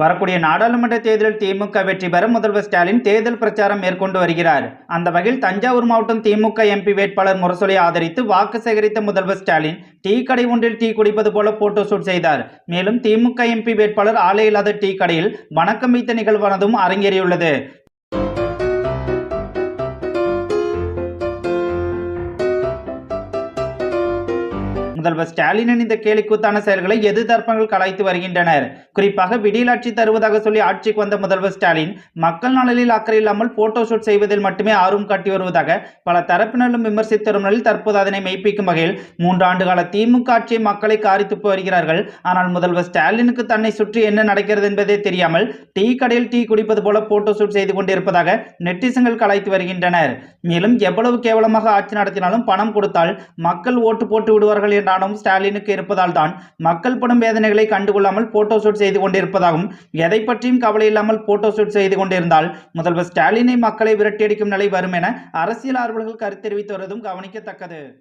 வரக்கூடிய நாடாளுமன்ற தேர்தலில் திமுக வெற்றி பெற முதல்வர் ஸ்டாலின் தேர்தல் பிரச்சாரம் மேற்கொண்டு வருகிறார். அந்த வகையில் தஞ்சாவூர் மாவட்டம் திமுக எம்பி வேட்பாளர் முரசொலி ஆதரித்து வாக்கு சேகரித்த முதல்வர் ஸ்டாலின் டீ கடை ஒன்றில் டீ குடிப்பது போல போட்டோ ஷூட் செய்தார். மேலும் திமுக எம்பி வேட்பாளர் ஆலை இல்லாத டீ கடையில் வணக்கம் வைத்த நிகழ்வானதும் அரங்கேறியுள்ளது. முதல்வர் ஸ்டாலினின் இந்த கேலிக்கூத்தான செயல்களை எதிர்த்தரப்புகள் கலாய்த்து வருகின்றனர். குறிப்பாக விடியலாட்சி தருவதாக சொல்லி ஆட்சிக்கு வந்த முதல்வர் ஸ்டாலின் மக்கள் நலனில் அக்கறை இல்லாமல் போட்டோ ஷூட் செய்வதில் மட்டுமே ஆர்வம் காட்டி வருவதாக பல தரப்பினரும் விமர்சித்து வரும் நிலையில் தற்போது அதனை மெய்ப்பிக்கும் வகையில் மூன்று ஆண்டு கால திமுக ஆட்சியை மக்களை காரி துப்பி வருகிறார்கள். ஆனால் முதல்வர் ஸ்டாலினுக்கு தன்னை சுற்றி என்ன நடக்கிறது என்பதே தெரியாமல் டீ கடையில் டீ குடிப்பது போல போட்டோ ஷூட் செய்து கொண்டிருப்பதாக நெட்டிசன்கள் கலாய்த்து வருகின்றனர். மேலும் எவ்வளவு கேவலமாக ஆட்சி நடத்தினாலும் பணம் கொடுத்தால் மக்கள் ஓட்டு போட்டு விடுவார்கள் என்ற எண்ணம் ஸ்டாலினுக்கு இருப்பதால் தான் மக்கள் படும் வேதனைகளை கண்டுகொள்ளாமல் போட்டோ ஷூட் செய்து கொண்டிருப்பதாகவும் எதை பற்றியும் கவலை இல்லாமல் போட்டோ ஷூட் செய்து கொண்டிருந்தால் முதல்வர் ஸ்டாலினை மக்களை விரட்டியடிக்கும் நிலை வரும் என அரசியல் ஆர்வலர்கள் கருத்து தெரிவித்து வருவதும் கவனிக்கத்தக்கது.